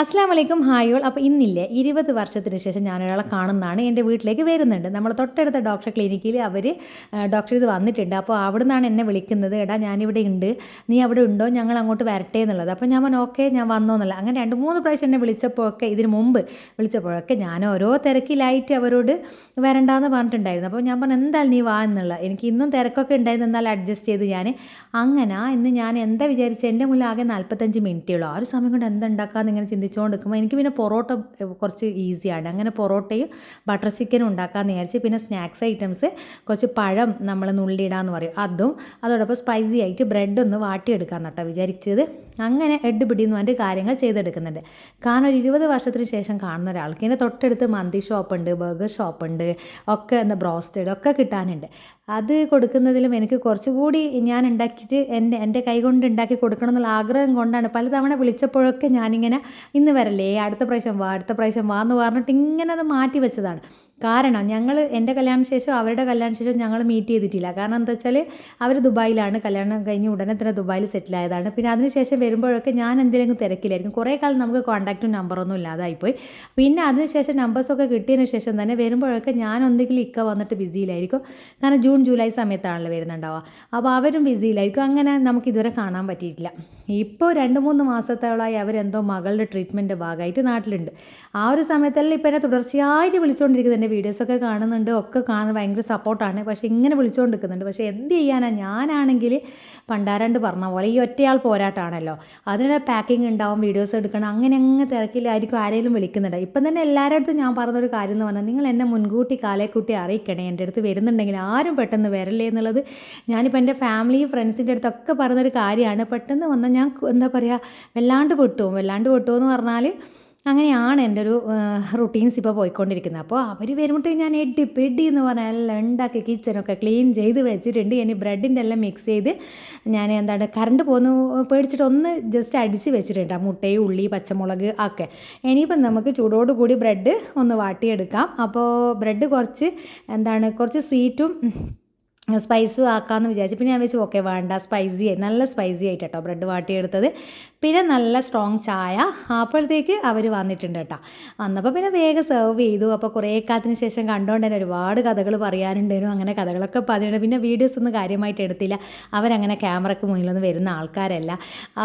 അസ്സാം വലൈക്കും ഹായോൾ അപ്പോൾ ഇന്നില്ലേ ഇരുപത് വർഷത്തിന് ശേഷം ഞാനൊരാളെ കാണുന്നതാണ്. എന്റെ വീട്ടിലേക്ക് വരുന്നുണ്ട്. നമ്മൾ തൊട്ടടുത്ത ഡോക്ടർ ക്ലിനിക്കിൽ അവർ ഡോക്ടർ ഇത് വന്നിട്ടുണ്ട്. അപ്പോൾ അവിടെ നിന്നാണ് എന്നെ വിളിക്കുന്നത്. എടാ ഞാനിവിടെ ഉണ്ട്. നീ അവിടെ ഉണ്ടോ? ഞങ്ങൾ അങ്ങോട്ട് വരട്ടെ എന്നുള്ളത്. അപ്പോൾ ഞാൻ പറഞ്ഞു ഓക്കെ ഞാൻ വന്നോ എന്നല്ല. അങ്ങനെ രണ്ട് മൂന്ന് പ്രാവശ്യം എന്നെ വിളിച്ചപ്പോഴൊക്കെ ഇതിന് മുമ്പ് വിളിച്ചപ്പോഴൊക്കെ ഞാൻ ഓരോ തിരക്കിലായിട്ട് അവരോട് വരണ്ടാന്ന് പറഞ്ഞിട്ടുണ്ടായിരുന്നു. അപ്പോൾ ഞാൻ പറഞ്ഞു എന്തായാലും നീ വാ എന്നുള്ള. എനിക്ക് ഇന്നും തിരക്കൊക്കെ ഉണ്ടായിരുന്നു. എന്നാൽ അഡ്ജസ്റ്റ് ചെയ്ത് ഞാൻ അങ്ങനെ ഇന്ന് ഞാൻ എന്താ വിചാരിച്ചത്? എന്റെ മുന്നിൽ ആകെ നാൽപ്പത്തഞ്ച് മിനിറ്റേ ഉള്ളൂ. ആ ഒരു സമയം കൊണ്ട് എന്താ ഉണ്ടാക്കാമെന്ന് ഇങ്ങനെ ചിന്തിച്ചുകൊണ്ട് നിൽക്കുമ്പോൾ എനിക്ക് പിന്നെ പൊറോട്ട കുറച്ച് ഈസിയാണ്. അങ്ങനെ പൊറോട്ടയും ബട്ടർ ചിക്കനും ഉണ്ടാക്കാമെന്ന് വിചാരിച്ച് പിന്നെ സ്നാക്സ് ഐറ്റംസ് കുറച്ച് പഴം നമ്മൾ നുള്ളിയിടാന്ന് പറയും. അതും അതോടൊപ്പം സ്പൈസി ആയിട്ട് ബ്രെഡ് ഒന്ന് വാട്ടിയെടുക്കാമെന്ന് വിചാരിച്ചത്. അങ്ങനെ എഡ് പിടിന്ന് പറഞ്ഞിട്ട് കാര്യങ്ങൾ ചെയ്തെടുക്കുന്നുണ്ട്. കാരണം ഒരു ഇരുപത് വർഷത്തിന് ശേഷം കാണുന്ന ഒരാൾക്ക്. ഇതിന്റെ തൊട്ടടുത്ത് മന്തി ഷോപ്പുണ്ട് ബർഗർ ഷോപ്പുണ്ട് ഒക്കെ എന്താ ബ്രോസ്റ്റഡ് ഒക്കെ കിട്ടാനുണ്ട്. അത് കൊടുക്കുന്നതിലും എനിക്ക് കുറച്ചുകൂടി ഞാൻ ഉണ്ടാക്കിയിട്ട് എന്റെ എന്റെ കൈ കൊണ്ട് ഉണ്ടാക്കി കൊടുക്കണം എന്നുള്ള ആഗ്രഹം കൊണ്ടാണ് പലതവണ വിളിച്ചപ്പോഴൊക്കെ ഞാനിങ്ങനെ ഇന്ന് വരല്ലേ അടുത്ത പ്രാവശ്യം വാ അടുത്ത പ്രാവശ്യം വാ എന്ന് പറഞ്ഞിട്ട് ഇങ്ങനെ അത് മാറ്റി വെച്ചതാണ്. കാരണം ഞങ്ങൾ എന്റെ കല്യാണ ശേഷം അവരുടെ കല്യാണ ശേഷം ഞങ്ങൾ മീറ്റ് ചെയ്തിട്ടില്ല. കാരണം എന്താ വെച്ചാൽ അവർ ദുബായിലാണ്. കല്യാണം കഴിഞ്ഞ് ഉടനെ തന്നെ ദുബായിൽ സെറ്റിൽ ആയതാണ്. പിന്നെ അതിനുശേഷം വരുമ്പോഴൊക്കെ ഞാൻ എന്തെങ്കിലും തിരക്കിലായിരിക്കും. കുറേ കാലം നമുക്ക് കോൺടാക്റ്റും നമ്പറൊന്നും ഇല്ലാതായിപ്പോയി. പിന്നെ അതിനുശേഷം നമ്പേഴ്സൊക്കെ കിട്ടിയതിന് ശേഷം തന്നെ വരുമ്പോഴൊക്കെ ഞാൻ ഒന്നെങ്കിലും ഇക്ക വന്നിട്ട് ബിസിയിലായിരിക്കും കാരണം ജൂൺ ജൂലൈ സമയത്താണല്ലോ വരുന്നുണ്ടാവുക. അപ്പോൾ അവരും ബിസിയിലായിരിക്കും അങ്ങനെ നമുക്ക് ഇതുവരെ കാണാൻ പറ്റിയിട്ടില്ല. ഇപ്പോൾ രണ്ട് മൂന്ന് മാസത്തോളമായി അവരെന്തോ മകളുടെ ട്രീറ്റ്മെന്റ് ഭാഗമായിട്ട് നാട്ടിലുണ്ട്. ആ ഒരു സമയത്തെല്ലാം ഇപ്പം എന്നെ തുടർച്ചയായിട്ട് വിളിച്ചുകൊണ്ടിരിക്കുന്നത് എന്റെ വീഡിയോസൊക്കെ കാണുന്നുണ്ട്. ഒക്കെ കാണാൻ ഭയങ്കര സപ്പോർട്ടാണ് പക്ഷേ ഇങ്ങനെ വിളിച്ചുകൊണ്ടിരിക്കുന്നുണ്ട്. പക്ഷേ എന്ത് ചെയ്യാനാ? ഞാനാണെങ്കിൽ പണ്ടാരണ്ട് പറഞ്ഞ പോലെ ഈ ഒറ്റയാൾ പോരാട്ടാണല്ലോ അതിനിടെ പാക്കിംഗ് ഉണ്ടാവും വീഡിയോസ് എടുക്കണം അങ്ങനെ അങ്ങ് തിരക്കിലായിരിക്കും ആരെങ്കിലും വിളിക്കുന്നുണ്ട്. ഇപ്പം തന്നെ എല്ലാവരുടെ അടുത്തും ഞാൻ പറഞ്ഞൊരു കാര്യം എന്ന് പറഞ്ഞാൽ നിങ്ങൾ എന്നെ മുൻകൂട്ടി കാലേക്കൂട്ടി അറിയിക്കണേ. എന്റെ അടുത്ത് വരുന്നുണ്ടെങ്കിൽ ആരും പെട്ടെന്ന് വരല്ലേ എന്നുള്ളത് ഞാനിപ്പോൾ എന്റെ ഫാമിലി ഫ്രണ്ട്സിന്റെ അടുത്തൊക്കെ പറഞ്ഞൊരു കാര്യമാണ്. പെട്ടെന്ന് വന്നാൽ ഞാൻ എന്താ പറയുക വല്ലാണ്ട് പൊട്ടും. വല്ലാണ്ട് പൊട്ടുമോ എന്ന് പറഞ്ഞാൽ അങ്ങനെയാണ് എന്റെ ഒരു റുട്ടീൻസ് ഇപ്പോൾ പോയിക്കൊണ്ടിരിക്കുന്നത്. അപ്പോൾ അവർ വരുമ്പോഴത്തേക്ക് ഞാൻ എഡി പെഡി എന്ന് പറഞ്ഞാൽ എല്ലാം ഉണ്ടാക്കി കിച്ചനൊക്കെ ക്ലീൻ ചെയ്ത് വെച്ചിട്ടുണ്ട്. ഇനി ബ്രെഡിന്റെ എല്ലാം മിക്സ് ചെയ്ത് ഞാൻ എന്താണ് കറണ്ട് പോന്നു പേടിച്ചിട്ട് ഒന്ന് ജസ്റ്റ് അടിച്ച് വെച്ചിട്ടുണ്ട്. ആ മുട്ടയും ഉള്ളി പച്ചമുളക് ഒക്കെ. ഇനിയിപ്പം നമുക്ക് ചൂടോട് കൂടി ബ്രെഡ് ഒന്ന് വാട്ടിയെടുക്കാം. അപ്പോൾ ബ്രെഡ് കുറച്ച് എന്താണ് കുറച്ച് സ്വീറ്റും സ്പൈസും ആക്കാമെന്ന് വിചാരിച്ചു. പിന്നെ ഞാൻ വെച്ചു ഓക്കെ വേണ്ട സ്പൈസി നല്ല സ്പൈസി ആയിട്ട് കേട്ടോ ബ്രെഡ് വാട്ടിയെടുത്തത്. പിന്നെ നല്ല സ്ട്രോങ് ചായ. അപ്പോഴത്തേക്ക് അവർ വന്നിട്ടുണ്ട് കേട്ടോ. വന്നപ്പോൾ പിന്നെ വേഗം സെർവ് ചെയ്തു. അപ്പോൾ കുറേ കാലത്തിന് ശേഷം കണ്ടുകൊണ്ട് തന്നെ ഒരുപാട് കഥകൾ പറയാനുണ്ടായിരുന്നു അങ്ങനെ കഥകളൊക്കെ പറഞ്ഞിട്ടുണ്ട്. പിന്നെ വീഡിയോസ് ഒന്നും കാര്യമായിട്ട് എടുത്തില്ല. അവരങ്ങനെ ക്യാമറയ്ക്ക് മുന്നിലൊന്നും വരുന്ന ആൾക്കാരല്ല.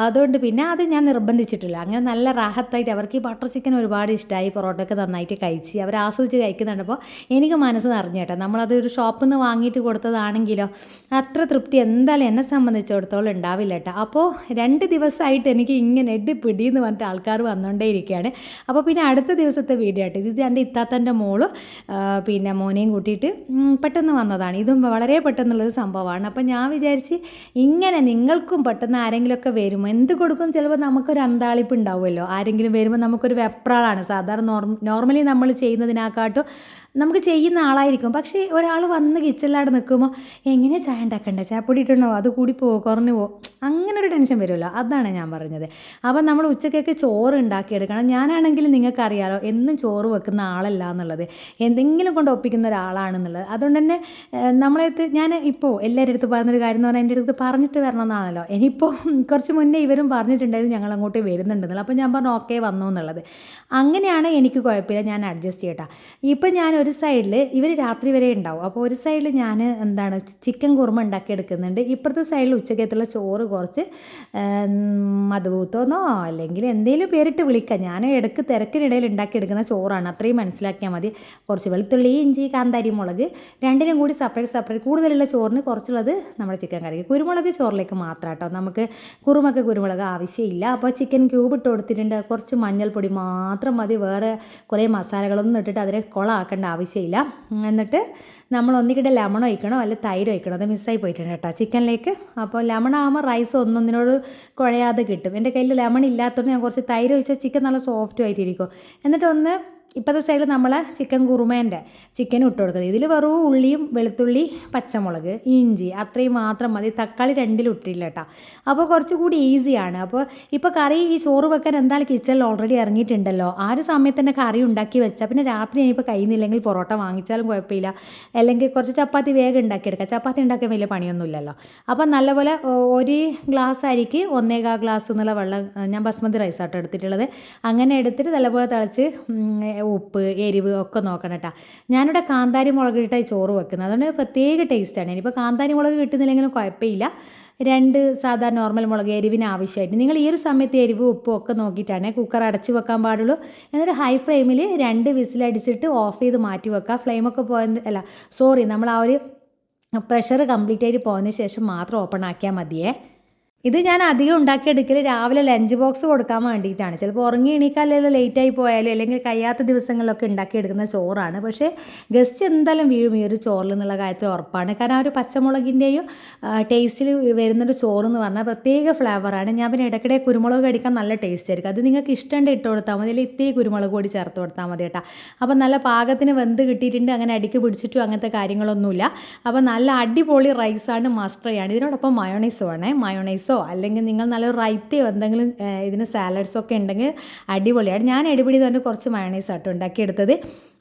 അതുകൊണ്ട് പിന്നെ അത് ഞാൻ നിർബന്ധിച്ചിട്ടില്ല. അങ്ങനെ നല്ല റാഹത്തായിട്ട് അവർക്ക് ഈ ബട്ടർ ചിക്കൻ ഒരുപാട് ഇഷ്ടമായി പൊറോട്ടയൊക്കെ നന്നായിട്ട് കഴിച്ച് അവർ ആസ്വദിച്ച് കഴിക്കുന്നുണ്ടപ്പോൾ എനിക്ക് മനസ്സ് നിറഞ്ഞു കേട്ടോ. നമ്മളത് ഒരു ഷോപ്പിൽ നിന്ന് വാങ്ങിയിട്ട് കൊടുത്തതാണെങ്കിലോ അത്ര തൃപ്തി എന്തായാലും എന്നെ സംബന്ധിച്ചിടത്തോളം ഉണ്ടാവില്ല കേട്ടോ. അപ്പോൾ രണ്ട് ദിവസമായിട്ട് എനിക്ക് ഇങ്ങനെ എഡ് പിടി എന്ന് പറഞ്ഞിട്ട് ആൾക്കാർ വന്നുകൊണ്ടേ ഇരിക്കുകയാണ് അപ്പോൾ പിന്നെ അടുത്ത ദിവസത്തെ വീഡിയോ ആയിട്ട് ഇത് എന്റെ ഇത്താത്തന്റെ മോൾ പിന്നെ മോനെയും കൂട്ടിയിട്ട് പെട്ടെന്ന് വന്നതാണ്. ഇതും വളരെ പെട്ടെന്നുള്ളൊരു സംഭവമാണ്. അപ്പോൾ ഞാൻ വിചാരിച്ച് ഇങ്ങനെ നിങ്ങൾക്കും പെട്ടെന്ന് ആരെങ്കിലുമൊക്കെ വരുമോ? എന്ത് കൊടുക്കും? ചിലപ്പോൾ നമുക്കൊരു അന്താളിപ്പ് ഉണ്ടാവുമല്ലോ. ആരെങ്കിലും വരുമ്പോൾ നമുക്കൊരു വെപ്രാളാണ്. സാധാരണ നോർമ നോർമലി നമ്മൾ ചെയ്യുന്നതിനെക്കാട്ടും നമുക്ക് ചെയ്യുന്ന ആളായിരിക്കും. പക്ഷേ ഒരാൾ വന്ന് കിച്ചണിലാട് നിൽക്കുമ്പോൾ എങ്ങനെ ചായ ഉണ്ടാക്കണ്ടേ? ചായപ്പൊടി ഇട്ടുണ്ടോ അത് കൂടി പോവോ കുറഞ്ഞു പോവോ അങ്ങനെ ഒരു ടെൻഷൻ വരുമല്ലോ. അതാണ് ഞാൻ പറഞ്ഞത്. അപ്പം നമ്മൾ ഉച്ചക്കൊക്കെ ചോറ് ഉണ്ടാക്കിയെടുക്കണം. ഞാനാണെങ്കിൽ നിങ്ങൾക്കറിയാലോ എന്നും ചോറ് വെക്കുന്ന ആളല്ല എന്നുള്ളത്. എന്തെങ്കിലും കൊണ്ട് ഒപ്പിക്കുന്ന ഒരാളാണെന്നുള്ളത് അതുകൊണ്ട് തന്നെ നമ്മളെ ഞാൻ ഇപ്പോൾ എല്ലാവരുടെ അടുത്ത് പറഞ്ഞൊരു കാര്യം എന്ന് പറഞ്ഞാൽ എന്റെ അടുത്ത് പറഞ്ഞിട്ട് വരണമെന്നാണല്ലോ ഇനിയിപ്പോൾ കുറച്ച് മുന്നേ ഇവരും പറഞ്ഞിട്ടുണ്ടായിരുന്നു ഞങ്ങൾ അങ്ങോട്ട് വരുന്നുണ്ടെന്നുള്ളത്. അപ്പോൾ ഞാൻ പറഞ്ഞു ഓക്കെ വന്നു എന്നുള്ളത്. അങ്ങനെയാണ് എനിക്ക് കുഴപ്പമില്ല. ഞാൻ അഡ്ജസ്റ്റ് ചെയ്യട്ടാ. ഇപ്പം ഞാൻ ഒരു സൈഡിൽ ഇവർ രാത്രി വരെ ഉണ്ടാവും അപ്പോൾ ഒരു സൈഡിൽ ഞാൻ എന്താണ് ചിക്കൻ കുറുമ ഉണ്ടാക്കിയെടുക്കുന്നുണ്ട് ഇപ്പുറത്തെ സൈഡിൽ ഉച്ചക്കത്തുള്ള ചോറ് കുറച്ച് മധുപൂത്തോന്നോ അല്ലെങ്കിൽ എന്തെങ്കിലും പേരിട്ട് വിളിക്കാം. ഞാൻ ഇടയ്ക്ക് തിരക്കിനിടയിൽ ഉണ്ടാക്കിയെടുക്കുന്ന ചോറാണ്. അത്രയും മനസ്സിലാക്കിയാൽ മതി. കുറച്ച് വെളുത്തുള്ളി ഇഞ്ചി കാന്താരി മുളക് രണ്ടിനും കൂടി സെപ്പറേറ്റ് സെപ്പറേറ്റ് കൂടുതലുള്ള ചോറിന് കുറച്ചുള്ളത് നമ്മുടെ ചിക്കൻ കറിക്ക്. കുരുമുളക് ചോറിലേക്ക് മാത്രം കേട്ടോ നമുക്ക് കുറുമൊക്കെ കുരുമുളക് ആവശ്യമില്ല. അപ്പോൾ ചിക്കൻ ക്യൂബ് ഇട്ട് കൊടുത്തിട്ടുണ്ട്. കുറച്ച് മഞ്ഞൾപ്പൊടി മാത്രം മതി. വേറെ കുറേ മസാലകളൊന്നും ഇട്ടിട്ട് അതിനെ കുളമാക്കേണ്ട ആവശ്യമില്ല. എന്നിട്ട് നമ്മൾ ഒന്നിക്കിടെ ലെമൺ ഒഴിക്കണോ? അല്ല തൈര് ഒഴിക്കണം? അത് മിസ്സായി പോയിട്ടുണ്ട് കേട്ടോ. ചിക്കനിലേക്ക് അപ്പോൾ ലെമൺ ആകുമ്പോൾ റൈസ് ഒന്നൊന്നിനോട് കുഴയാതെ കിട്ടും. എന്റെ കയ്യിൽ ലെമൺ ഇല്ലാത്തതുകൊണ്ട് ഞാൻ കുറച്ച് തൈര് ഒഴിച്ചാൽ ചിക്കൻ നല്ല സോഫ്റ്റ് ആയിട്ടിരിക്കും. എന്നിട്ട് ഒന്ന് ഇപ്പോഴത്തെ സൈഡിൽ നമ്മൾ ചിക്കൻ കുറുമേന്റെ ചിക്കൻ ഇട്ട് കൊടുക്കുന്നത്. ഇതിൽ വെറും ഉള്ളിയും വെളുത്തുള്ളി പച്ചമുളക് ഇഞ്ചി അത്രയും മാത്രം മതി. തക്കാളി രണ്ടിലും ഇട്ടില്ല കേട്ടോ. അപ്പോൾ കുറച്ചുകൂടി ഈസിയാണ് അപ്പോൾ ഇപ്പോൾ കറി ഈ ചോറ് വെക്കാൻ എന്തായാലും കിച്ചണിൽ ഓൾറെഡി ഇറങ്ങിയിട്ടുണ്ടല്ലോ. ആ ഒരു സമയത്ത് തന്നെ കറി ഉണ്ടാക്കി വെച്ചാൽ പിന്നെ രാത്രി ഇനിയിപ്പോൾ കഴിയുന്നില്ലെങ്കിൽ പൊറോട്ട വാങ്ങിച്ചാലും കുഴപ്പമില്ല. അല്ലെങ്കിൽ കുറച്ച് ചപ്പാത്തി വേഗം ഉണ്ടാക്കിയെടുക്കാം. ചപ്പാത്തി ഉണ്ടാക്കാൻ വലിയ പണിയൊന്നുമില്ലല്ലോ അപ്പം നല്ലപോലെ ഒരു ഗ്ലാസ് അരിക്ക് ഒന്നേകാ ഗ്ലാസ് എന്നുള്ള വെള്ളം ഞാൻ ബസ്മതി റൈസ് റൈസാട്ടോ എടുത്തിട്ടുള്ളത്. അങ്ങനെ എടുത്തിട്ട് നല്ലപോലെ തിളച്ച് ഉപ്പ് എരിവ് ഒക്കെ നോക്കണം കേട്ടോ ഞാനിവിടെ കാന്താരി മുളക് ഇട്ടായി ചോറ് വെക്കുന്നത്. അതുകൊണ്ട് പ്രത്യേക ടേസ്റ്റാണ് ഇനിയിപ്പോൾ കാന്താരി മുളക് കിട്ടുന്നില്ലെങ്കിലും കുഴപ്പമില്ല. രണ്ട് സാധാ നോർമൽ മുളക് എരിവിന് ആവശ്യമായിട്ട്. നിങ്ങൾ ഈ ഒരു സമയത്ത് എരിവ് ഉപ്പും ഒക്കെ നോക്കിയിട്ടാണ് കുക്കർ അടച്ച് വെക്കാൻ പാടുള്ളൂ. എന്നിട്ട് ഹൈ ഫ്ലെയിമിൽ രണ്ട് വിസിലടിച്ചിട്ട് ഓഫ് ചെയ്ത് മാറ്റി വെക്കുക. ഫ്ലെയിമൊക്കെ പോയ അല്ല സോറി നമ്മൾ ആ ഒരു പ്രഷർ കംപ്ലീറ്റ് ആയിട്ട് പോയതിന് ശേഷം മാത്രം ഓപ്പൺ ആക്കിയാൽ മതിയേ. ഇത് ഞാൻ അധികം ഉണ്ടാക്കിയെടുക്കൽ രാവിലെ ലഞ്ച് ബോക്സ് കൊടുക്കാൻ വേണ്ടിയിട്ടാണ്. ചിലപ്പോൾ ഉറങ്ങി എണീക്കാലെല്ലാം ലേറ്റായി പോയാലും അല്ലെങ്കിൽ കഴിയാത്ത ദിവസങ്ങളിലൊക്കെ ഉണ്ടാക്കിയെടുക്കുന്ന ചോറാണ്. പക്ഷേ ഗസ്റ്റ് എന്തായാലും വീഴും ഈ ഒരു ചോറിൽ എന്നുള്ള കാര്യത്തിൽ ഉറപ്പാണ്. കാരണം ആ ഒരു പച്ചമുളകിന്റെയും ടേസ്റ്റിൽ വരുന്നൊരു ചോറ് എന്ന് പറഞ്ഞാൽ പ്രത്യേക ഫ്ലേവറാണ് ഞാൻ പിന്നെ ഇടയ്ക്കിടെ കുരുമുളക് കടിക്കാൻ നല്ല ടേസ്റ്റ് ആയിരിക്കും. അത് നിങ്ങൾക്ക് ഇഷ്ടമുണ്ട് ഇട്ട് കൊടുത്താൽ മതി. അല്ലെങ്കിൽ ഇത്തിരി കുരുമുളക് കൂടി ചേർത്ത് കൊടുത്താൽ മതി കേട്ടോ. അപ്പോൾ നല്ല പാകത്തിന് വെന്ത് കിട്ടിയിട്ടുണ്ട്. അങ്ങനെ അടിക്ക് പിടിച്ചിട്ടും അങ്ങനത്തെ കാര്യങ്ങളൊന്നുമില്ല. അപ്പോൾ നല്ല അടിപൊളി റൈസാണ് മസ്റ്റർയാണ് ഇതിനോടൊപ്പം മയോണൈസ് വേണേ മയോണൈസോ അല്ലെങ്കിൽ നിങ്ങൾ നല്ല റൈത്തയോ എന്തെങ്കിലും ഇതിന് സാലഡ്സോ ഒക്കെ ഉണ്ടെങ്കിൽ അടിപൊളിയാണ് ഞാൻ അടിപൊളി തന്നെ കുറച്ച് മയണൈസ് ആട്ടോ ഉണ്ടാക്കിയെടുത്തത്.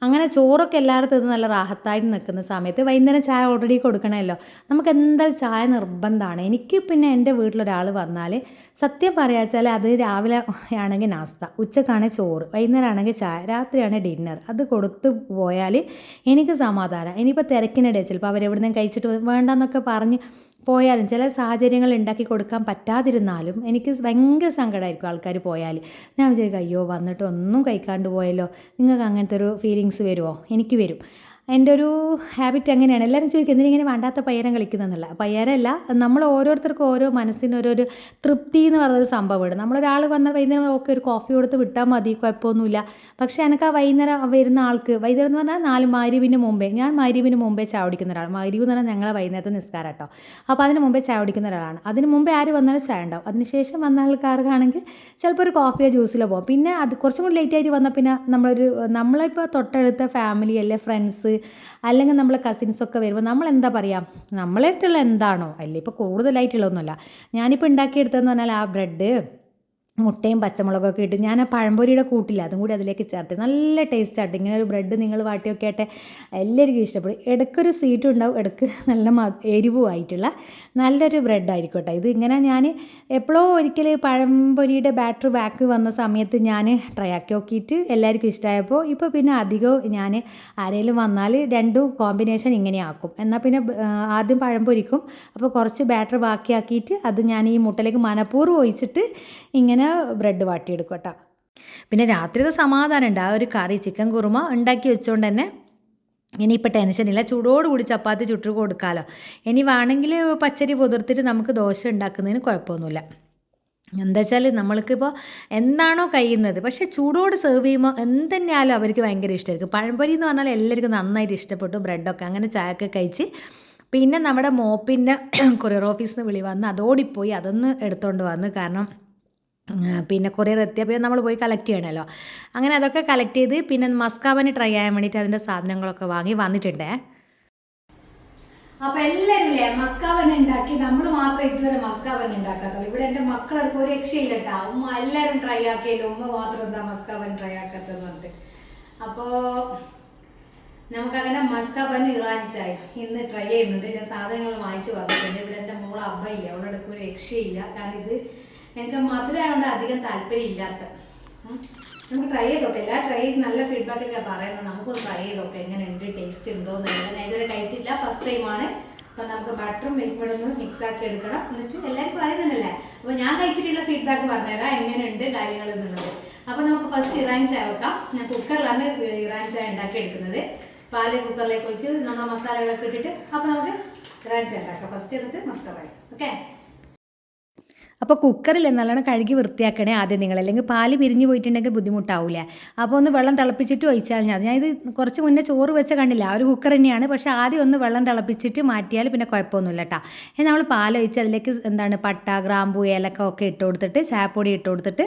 അങ്ങനെ ചോറൊക്കെ എല്ലാവരും ഇത് നല്ല റാഹത്തായിട്ട് നിൽക്കുന്ന സമയത്ത് വൈകുന്നേരം ചായ ഓൾറെഡി കൊടുക്കണമല്ലോ. നമുക്ക് എന്തായാലും ചായ നിർബന്ധമാണ്. എനിക്ക് പിന്നെ എന്റെ വീട്ടിലൊരാൾ വന്നാൽ സത്യം പറയാച്ചാൽ അത് രാവിലെ ആണെങ്കിൽ നാസ്ത ഉച്ചക്കാണെങ്കിൽ ചോറ് വൈകുന്നേരം ആണെങ്കിൽ ചായ രാത്രിയാണ് ഡിന്നർ അത് കൊടുത്ത് പോയാൽ എനിക്ക് സമാധാനം. ഇനിയിപ്പോൾ തിരക്കിനിടെ ചിലപ്പോൾ അവരെവിടുന്ന് കഴിച്ചിട്ട് വേണ്ടെന്നൊക്കെ പറഞ്ഞ് പോയാലും ചില സാഹചര്യങ്ങൾ ഉണ്ടാക്കി കൊടുക്കാൻ പറ്റാതിരുന്നാലും എനിക്ക് ഭയങ്കര സങ്കടമായിരിക്കും ആൾക്കാർ പോയാൽ. ഞാൻ വിചാരിക്കും അയ്യോ വന്നിട്ട് ഒന്നും കഴിക്കാണ്ട് പോയല്ലോ. നിങ്ങൾക്ക് അങ്ങനത്തെ ഒരു ഫീലിങ്സ് വരുമോ? എനിക്ക് വരും. എന്റെ ഒരു ഹാബിറ്റ് അങ്ങനെയാണ് എല്ലാവരും ചോദിക്കും എന്തിനിങ്ങനെ വേണ്ടാത്ത പയ്യരം കളിക്കുന്നതെന്നല്ല പയ്യരല്ല നമ്മൾ ഓരോരുത്തർക്കും ഓരോ മനസ്സിന് ഓരോരു തൃപ്തി എന്ന് പറയുന്നൊരു സംഭവമാണ് നമ്മളൊരാൾ വന്ന വൈകുന്നേരം ഒക്കെ ഒരു കോഫി കൊടുത്ത് വിട്ടാൽ മതി കുഴപ്പമൊന്നുമില്ല. പക്ഷേ എനിക്ക് ആ വൈകുന്നേരം വരുന്ന ആൾക്ക് വൈകുന്നേരം എന്ന് പറഞ്ഞാൽ നാല് മാരിവിന് മുമ്പേ ഞാൻ മാരിവിന് മുമ്പേ ചാവടിക്കുന്ന ഒരാൾ മാരിവ് എന്ന് പറഞ്ഞാൽ ഞങ്ങളെ വൈകുന്നേരത്തെ നിസ്കാരം കേട്ടോ. അപ്പോൾ അതിന് മുമ്പേ ചാവടിക്കുന്ന ഒരാളാണ്. അതിന് മുമ്പേ ആര് വന്നാലും ചായ ഉണ്ടാവും. അതിനുശേഷം വന്ന ആൾക്കാർക്കാണെങ്കിൽ ചിലപ്പോൾ ഒരു കോഫിയോ ജ്യൂസിലോ പോകും. പിന്നെ അത് കുറച്ചും കൂടി ലേറ്റ് ആയിട്ട് വന്നാൽ പിന്നെ നമ്മളൊരു നമ്മളിപ്പോൾ തൊട്ടടുത്ത ഫാമിലി അല്ലെ ഫ്രണ്ട്സ് അല്ലെങ്കിൽ നമ്മളെ കസിൻസൊക്കെ വരുമ്പോൾ നമ്മൾ എന്താ പറയുക നമ്മളെ അടുത്തുള്ള എന്താണോ? അല്ലേ ഇപ്പോൾ കൂടുതലായിട്ടുള്ളതൊന്നുമല്ല ഞാനിപ്പോൾ ഉണ്ടാക്കിയെടുത്തതെന്ന് പറഞ്ഞാൽ ആ ബ്രെഡ് മുട്ടയും പച്ചമുളകൊക്കെ ഇട്ട് ഞാൻ ആ പഴംപൊരിയുടെ കൂട്ടില്ല അതും കൂടി അതിലേക്ക് ചേർത്ത്. നല്ല ടേസ്റ്റ് ആയിട്ട് ഇങ്ങനെ ഒരു ബ്രെഡ് നിങ്ങൾ വാട്ടിയൊക്കെ ആട്ടെ എല്ലാവർക്കും ഇഷ്ടപ്പെടും. ഇടയ്ക്കൊരു സ്വീറ്റും ഉണ്ടാവും. ഇടയ്ക്ക് നല്ല എരിവുമായിട്ടുള്ള നല്ലൊരു ബ്രെഡ് ആയിരിക്കട്ടെ കേട്ടോ ഇത് ഇങ്ങനെ ഞാൻ എപ്പോഴോ ഒരിക്കൽ പഴംപൊരിയുടെ ബാറ്റർ ബാക്ക് വന്ന സമയത്ത് ഞാൻ ട്രൈ ആക്കി നോക്കിയിട്ട് എല്ലാവർക്കും ഇഷ്ടമായപ്പോൾ ഇപ്പോൾ പിന്നെ അധികവും ഞാൻ ആരെങ്കിലും വന്നാൽ രണ്ടും കോമ്പിനേഷൻ ഇങ്ങനെ ആക്കും. എന്നാൽ പിന്നെ ആദ്യം പഴംപൊരിക്കും. അപ്പോൾ കുറച്ച് ബാറ്റർ ബാക്കിയാക്കിയിട്ട് അത് ഞാൻ ഈ മുട്ടയിലേക്ക് മനപൂർവം ഒഴിച്ചിട്ട് ഇങ്ങനെ ബ്രെഡ് വാട്ടിയെടുക്കും കേട്ടോ. പിന്നെ സമാധാനം ഉണ്ട് ആ ഒരു കറി ചിക്കൻ കുറുമ ഉണ്ടാക്കി വെച്ചുകൊണ്ട് തന്നെ ഇനിയിപ്പോൾ ടെൻഷനില്ല ചൂടോടുകൂടി ചപ്പാത്തി ചുട്ടു കൊടുക്കാമല്ലോ ഇനി വേണമെങ്കിൽ പച്ചരി പുതിർത്തിട്ട് നമുക്ക് ദോശ ഉണ്ടാക്കുന്നതിന് കുഴപ്പമൊന്നുമില്ല. എന്താ വെച്ചാൽ നമ്മൾക്കിപ്പോൾ എന്താണോ കഴിയുന്നത് പക്ഷേ ചൂടോട് സെർവ് ചെയ്യുമ്പോൾ എന്തെന്നാലും അവർക്ക് ഭയങ്കര ഇഷ്ടമായിരിക്കും പഴംപൊരി എന്ന് പറഞ്ഞാൽ എല്ലാവർക്കും നന്നായിട്ട് ഇഷ്ടപ്പെട്ടു ബ്രെഡൊക്കെ അങ്ങനെ ചായയൊക്കെ കഴിച്ച്. പിന്നെ നമ്മുടെ മോപ്പിന്റെ കൊറിയർ ഓഫീസിൽ നിന്ന് വിളി വന്ന് അതോടിപ്പോയി അതൊന്ന് എടുത്തുകൊണ്ട് വന്ന്. കാരണം പിന്നെ കൊറിയർ എത്തിയപ്പോൾ നമ്മൾ പോയി കളക്ട് ചെയ്യണമല്ലോ അങ്ങനെ അതൊക്കെ കളക്ട് ചെയ്ത് പിന്നെ മസ്കാബന് ട്രൈ ചെയ്യാൻ വേണ്ടിയിട്ട് അതിന്റെ സാധനങ്ങളൊക്കെ വാങ്ങി വന്നിട്ടുണ്ടേ. അപ്പൊ എല്ലാരും ഇല്ലേ മസ്കാവൻ ഉണ്ടാക്കി നമ്മൾ മാത്രം ഇതുവരെ മസ്കാവൻ ഉണ്ടാക്കാത്തത്. ഇവിടെ എന്റെ മക്കളടുത്ത് ഒരു രക്ഷയില്ല കേട്ടാ ഉമ്മ എല്ലാരും ട്രൈ ആക്കിയല്ലോ ഉമ്മ മാത്രം എന്താ മസ്കാവൻ ട്രൈ ആക്കാത്തത് പറഞ്ഞിട്ട്. അപ്പോ നമുക്കങ്ങനെ മസ്കാബൻ ഇറാനിച്ചായി ചായ ഇന്ന് ട്രൈ ചെയ്യുന്നുണ്ട്. ഞാൻ സാധനങ്ങൾ വാങ്ങിച്ചു വന്നിട്ടുണ്ട്. ഇവിടെ എന്റെ മോൾ അബ്ബയില്ല. അവളടുക്ക് ഒരു രക്ഷയില്ല. കാരണം ഇത് എനിക്ക് മധുരമായതുകൊണ്ട് അധികം താല്പര്യം ഇല്ലാത്ത. നമുക്ക് ട്രൈ ചെയ്തോക്കെ എല്ലാ ട്രൈ ചെയ്ത് നല്ല ഫീഡ്ബാക്ക് ഒക്കെ പറയുന്നത് നമുക്കൊന്ന് ട്രൈ ചെയ്തോക്കെ എങ്ങനെ ഉണ്ട് ടേസ്റ്റ് ഉണ്ടോ എന്ന് ഞാൻ ഇതുവരെ കഴിച്ചില്ല ഫസ്റ്റ് ടൈമാണ് അപ്പം നമുക്ക് ബട്ടറും മിൽക്ക് മെയ്ഡും ഒന്ന് മിക്സ് ആക്കി എടുക്കണം. എന്നിട്ട് എല്ലാവരും പറയുന്നുണ്ടല്ലേ? അപ്പോൾ ഞാൻ കഴിച്ചിട്ടുള്ള ഫീഡ്ബാക്ക് പറഞ്ഞുതരാം എങ്ങനെയുണ്ട് കാര്യങ്ങൾ എന്നുള്ളത്. അപ്പോൾ നമുക്ക് ഫസ്റ്റ് ഇറാൻ ചായ വെക്കാം. ഞാൻ കുക്കറിലാണ് ഇറാൻ ചായ ഉണ്ടാക്കി എടുക്കുന്നത്. പാൽ കുക്കറിലേക്ക് വെച്ച് നമ്മൾ മസാലകളൊക്കെ ഇട്ടിട്ട് അപ്പോൾ നമുക്ക് ഇറാൻ ചായ ഉണ്ടാക്കാം. ഫസ്റ്റ് എന്നിട്ട് മസ്ക ഓക്കേ ഓക്കെ അപ്പോൾ കുക്കറിൽ നല്ലോണം കഴുകി വൃത്തിയാക്കണേ ആദ്യം നിങ്ങൾ. അല്ലെങ്കിൽ പാൽ പിരിഞ്ഞു പോയിട്ടുണ്ടെങ്കിൽ ബുദ്ധിമുട്ടാവില്ല അപ്പോൾ ഒന്ന് വെള്ളം തിളപ്പിച്ചിട്ട് ഒഴിച്ചാൽ ഞാൻ ഞാൻ ഇത് കുറച്ച് മുന്നേ ചോറ് വെച്ച കണ്ടില്ല. ഒരു കുക്കർ തന്നെയാണ്. പക്ഷേ ആദ്യം ഒന്ന് വെള്ളം തിളപ്പിച്ചിട്ട് മാറ്റിയാൽ പിന്നെ കുഴപ്പമൊന്നുമില്ല കേട്ടോ ഇനി നമ്മൾ പാലൊഴിച്ച് അതിലേക്ക് എന്താണ് പട്ട ഗ്രാമ്പു ഏലക്ക ഒക്കെ ഇട്ട് കൊടുത്തിട്ട് ചാപ്പൊടി ഇട്ട് കൊടുത്തിട്ട്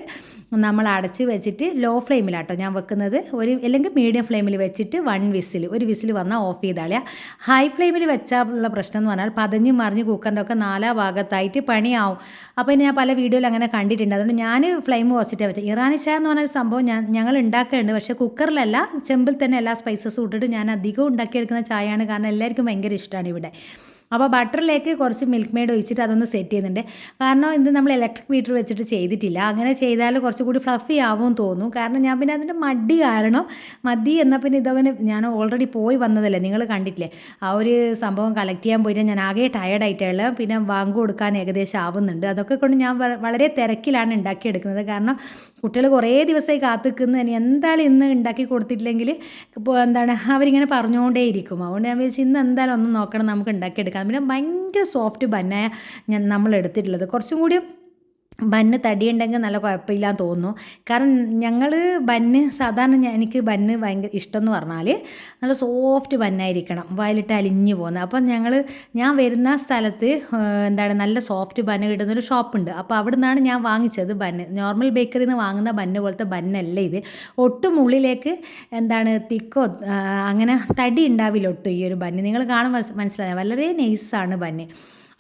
നമ്മൾ അടച്ച് വെച്ചിട്ട് ലോ ഫ്ലെയിമിലാട്ടോ ഞാൻ വെക്കുന്നത്. ഒരു അല്ലെങ്കിൽ മീഡിയം ഫ്ലെയിമിൽ വെച്ചിട്ട് വൺ വിസിൽ. ഒരു വിസിൽ വന്നാൽ ഓഫ് ചെയ്താളിയ. ഹൈ ഫ്ലെയിമിൽ വെച്ചാൽ ഉള്ള പ്രശ്നം എന്ന് പറഞ്ഞാൽ പതഞ്ഞ് മറിഞ്ഞ് കുക്കറിന്റെ ഒക്കെ നാലാ ഭാഗത്തായിട്ട് പണിയാവും. അപ്പോൾ ഞാൻ പല വീഡിയോയിൽ അങ്ങനെ കണ്ടിട്ടുണ്ട്. അതുകൊണ്ട് ഞാൻ ഫ്ലെയിം കുറച്ചിട്ട് വെച്ചത് ഇറാനി ചായ എന്ന് പറഞ്ഞൊരു സംഭവം ഞാൻ ഞങ്ങൾ ഉണ്ടാക്കുന്നുണ്ട് പക്ഷേ കുക്കറിലല്ല ചെമ്പിൽ തന്നെ എല്ലാ സ്പൈസസും ഇട്ടിട്ട് ഞാൻ അധികം ഉണ്ടാക്കിയെടുക്കുന്ന ചായയാണ്. കാരണം എല്ലാവർക്കും ഭയങ്കര ഇഷ്ടമാണ് ഇവിടെ. അപ്പോൾ ബട്ടറിലേക്ക് കുറച്ച് മിൽക്ക് മെയ്ഡ് ഒഴിച്ചിട്ട് അതൊന്ന് സെറ്റ് ചെയ്യുന്നുണ്ട്. കാരണം ഇത് നമ്മൾ ഇലക്ട്രിക് മീറ്റർ വെച്ചിട്ട് ചെയ്തിട്ടില്ല. അങ്ങനെ ചെയ്താൽ കുറച്ചുകൂടി ഫ്ലഫി ആവും തോന്നും കാരണം ഞാൻ പിന്നെ അതിന്റെ മടി കാരണം മതി എന്നാൽ പിന്നെ ഇതങ്ങനെ ഞാൻ ഓൾറെഡി പോയി വന്നതല്ലേ? നിങ്ങൾ കണ്ടിട്ടില്ലേ? ആ ഒരു സംഭവം കളക്ട് ചെയ്യാൻ പോയിട്ട് ഞാൻ ആകെ ടയർഡായിട്ടുള്ള പിന്നെ വാങ്ങു കൊടുക്കാൻ ഏകദേശം ആവുന്നുണ്ട്. അതൊക്കെ കൊണ്ട് ഞാൻ വളരെ തിരക്കിലാണ് ഉണ്ടാക്കിയെടുക്കുന്നത്. കാരണം കുട്ടികൾ കുറേ ദിവസമായി കാത്തിക്കുന്നു. ഇനി എന്തായാലും ഇന്ന് ഉണ്ടാക്കി കൊടുത്തിട്ടില്ലെങ്കിൽ ഇപ്പോൾ എന്താണ്? അവരിങ്ങനെ പറഞ്ഞുകൊണ്ടേ ഇരിക്കും അതുകൊണ്ട് ഞാൻ വിചാരിച്ചു ഇന്ന് എന്തായാലും ഒന്ന് നോക്കണം നമുക്ക് ഉണ്ടാക്കിയെടുക്കാം പിന്നെ ഭയങ്കര സോഫ്റ്റ് ബന്നായ ഞാൻ നമ്മൾ എടുത്തിട്ടുള്ളത് കുറച്ചും കൂടി ബന്ന് തടിയുണ്ടെങ്കിൽ നല്ല കുഴപ്പമില്ലാന്ന് തോന്നുന്നു. കാരണം ഞങ്ങൾ ബന്ന് സാധാരണ എനിക്ക് ബന്ന് ഭയങ്കര ഇഷ്ടം എന്ന് പറഞ്ഞാൽ നല്ല സോഫ്റ്റ് ബന്നായിരിക്കണം. വയലിട്ട് അലിഞ്ഞു പോകുന്നത് അപ്പം ഞങ്ങൾ ഞാൻ വരുന്ന സ്ഥലത്ത് എന്താണ് നല്ല സോഫ്റ്റ് ബന്ന് കിട്ടുന്നൊരു ഷോപ്പുണ്ട്. അപ്പോൾ അവിടെ നിന്നാണ് ഞാൻ വാങ്ങിച്ചത് ബന്ന്. നോർമൽ ബേക്കറിയിൽ നിന്ന് വാങ്ങുന്ന ബന്ന് പോലത്തെ ബന്നല്ല ഇത്. ഒട്ടും ഉള്ളിലേക്ക് എന്താണ് തിക്കോ അങ്ങനെ തടി ഉണ്ടാവില്ല ഒട്ടും ഈ ഒരു ബന്ന്. നിങ്ങൾ കാണുമ്പോൾ മനസ്സിലായ? വളരെ നൈസാണ് ബന്ന്.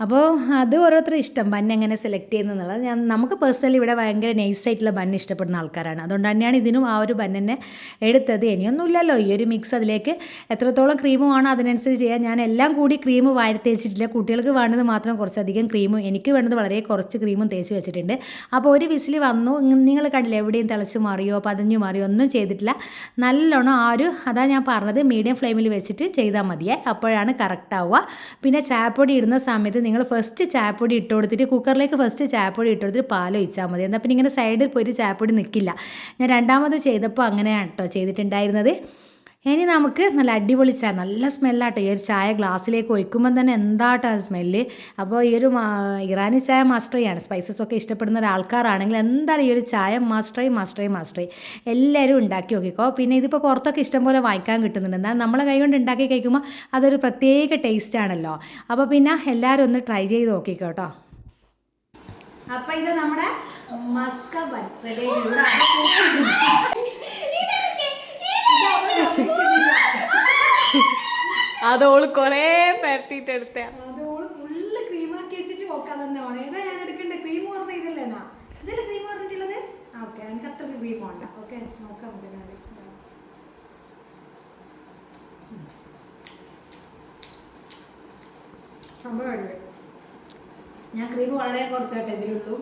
അപ്പോൾ അത് ഓരോരുത്തർ ഇഷ്ടം ബൺ എങ്ങനെ സെലക്ട് ചെയ്യുന്നതെന്നുള്ളത് ഞാൻ നമുക്ക് പേഴ്സണലി ഇവിടെ ഭയങ്കര നൈസായിട്ടുള്ള ബൺ ഇഷ്ടപ്പെടുന്ന ആൾക്കാരാണ്. അതുകൊണ്ട് തന്നെയാണ് ഇതിനും ആ ഒരു ബൻ തന്നെ എടുത്തത്. ഇനിയൊന്നുമില്ലല്ലോ ഈ ഒരു മിക്സ് അതിലേക്ക് എത്രത്തോളം ക്രീം വേണോ അതിനനുസരിച്ച് ചെയ്യാം. ഞാൻ എല്ലാം കൂടി ക്രീം വാരി തേച്ചിട്ടില്ല. കുട്ടികൾക്ക് വേണ്ടത് മാത്രം കുറച്ചധികം ക്രീമും എനിക്ക് വേണ്ടത് വളരെ കുറച്ച് ക്രീമും തേച്ച് വെച്ചിട്ടുണ്ട്. അപ്പോൾ ഒരു വിസിൽ വന്നു. നിങ്ങൾ കണ്ടില്ല എവിടെയും തിളച്ച് മാറിയോ പതഞ്ഞു മാറിയോ ഒന്നും ചെയ്തിട്ടില്ല. നല്ലോണം ആ ഒരു അതാ ഞാൻ പറഞ്ഞത് മീഡിയം ഫ്ലെയിമിൽ വെച്ചിട്ട് ചെയ്താൽ മതിയേ. അപ്പോഴാണ് കറക്റ്റ് ആവുക. പിന്നെ ചായപ്പൊടി ഇടുന്ന സമയത്ത് നിങ്ങൾ ഫസ്റ്റ് ചായപ്പൊടി ഇട്ട് കൊടുത്തിട്ട് കുക്കറിലേക്ക് ഫസ്റ്റ് ചായപ്പൊടി ഇട്ട് കൊടുത്തിട്ട് പാൽ ഒഴിച്ചാൽ മതി. എന്നാൽ പിന്നെ ഇങ്ങനെ സൈഡിൽ പോയിട്ട് ചായപ്പൊടി നിൽക്കില്ല ഞാൻ രണ്ടാമത് ചെയ്തപ്പോൾ അങ്ങനെയാണ് കേട്ടോ ചെയ്തിട്ടുണ്ടായിരുന്നത്. ഇനി നമുക്ക് നല്ല അടിപൊളി ചായ നല്ല സ്മെല്ലാട്ടോ. ഈ ഒരു ചായ ഗ്ലാസ്സിലേക്ക് ഒഴിക്കുമ്പോൾ തന്നെ എന്താട്ടോ ആ സ്മെല്ല്? അപ്പോൾ ഈ ഒരു ഇറാനി ചായ മാസ്റ്ററിയാണ് സ്പൈസസ് ഒക്കെ ഇഷ്ടപ്പെടുന്ന ഒരാൾക്കാരാണെങ്കിൽ എന്തായാലും ഈ ഒരു ചായ മാസ്റ്ററി മാസ്റ്ററി മാസ്റ്ററി എല്ലാവരും ഉണ്ടാക്കി നോക്കിക്കോ. പിന്നെ ഇതിപ്പോൾ പുറത്തൊക്കെ ഇഷ്ടം പോലെ വാങ്ങിക്കാൻ കിട്ടുന്നുണ്ട്. എന്നാൽ നമ്മളെ കൈ കൊണ്ട് ഉണ്ടാക്കി കഴിക്കുമ്പോൾ അതൊരു പ്രത്യേക ടേസ്റ്റ് ആണല്ലോ. അപ്പോൾ പിന്നെ എല്ലാവരും ഒന്ന് ട്രൈ ചെയ്ത് നോക്കിക്കോ കേട്ടോ അപ്പം ഇത് നമ്മുടെ മസ്ക ബൻ റെഡി അതോൾ കൊറേ പരട്ടിട്ടെടുത്ത. അതോൾ ഫുള്ള് ക്രീമാക്കി വെച്ചിട്ട് നോക്കാൻ തന്നെ വേണം ഏതാ ഞാൻ എടുക്കണ്ടേ? ക്രീം പറഞ്ഞ ഇതല്ലേ ഇതല്ലേ ക്രീം പറഞ്ഞിട്ടുള്ളത്? ഓക്കെ എനിക്ക് ക്രീം വേണ്ട. ഓക്കെ നോക്കാം നമുക്ക്. ഞാൻ ക്രീം വളരെ കുറച്ചായിട്ട് ഇതിലുള്ളൂ.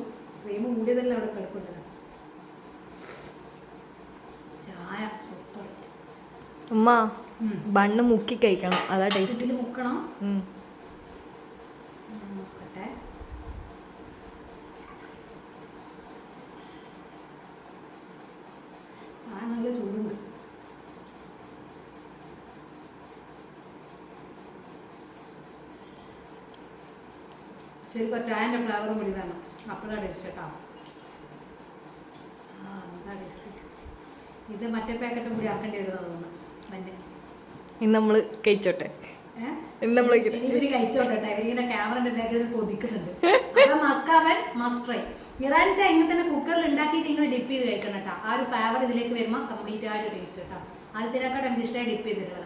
ക്രീം കൂടിയതല്ല അവിടെ കിടക്കുന്നത് ചായ സൂപ്പർ. ഉമ്മ. ബണ്ണ് മുക്കി കഴിക്കണം. അതാ ടേസ്റ്റ് മുക്കണം. നല്ല ചൂടുണ്ട്. ശരിക്കും ചായന്റെ ഫ്ലേവറും കൂടി വേണം. അപ്പോഴാണ് ടേസ്റ്റ് കേട്ടോ. ആ എന്താ ടേസ്റ്റ് ഇത് മറ്റേ പാക്കറ്റും കൂടി ആക്കേണ്ടി വരുന്നത് തോന്നുന്നു. മഞ്ഞ. ഇന്ന് നമ്മൾ കഴിച്ചോട്ടെ? ഇന്ന് നമ്മൾ ഇവർ കഴിച്ചോട്ടെ ഇവരിങ്ങനെ ക്യാമറ കൊതിക്കുന്നുണ്ട്. മസ്കാവൻ ഇങ്ങനെ തന്നെ കുക്കറിൽ ഉണ്ടാക്കിയിട്ട് ഇങ്ങനെ ഡിപ്പ് ചെയ്ത് കഴിക്കണം കേട്ടോ. ആ ഒരു ഫ്ലേവർ ഇതിലേക്ക് വരുമ്പോൾ കംപ്ലീറ്റ് ആ ഒരു ടേസ്റ്റ് കേട്ടോ. ആദ്യത്തിനേക്കാൾ എനിക്ക് ഇഷ്ടമായി ഡിപ്പ് ചെയ്തിട്ട്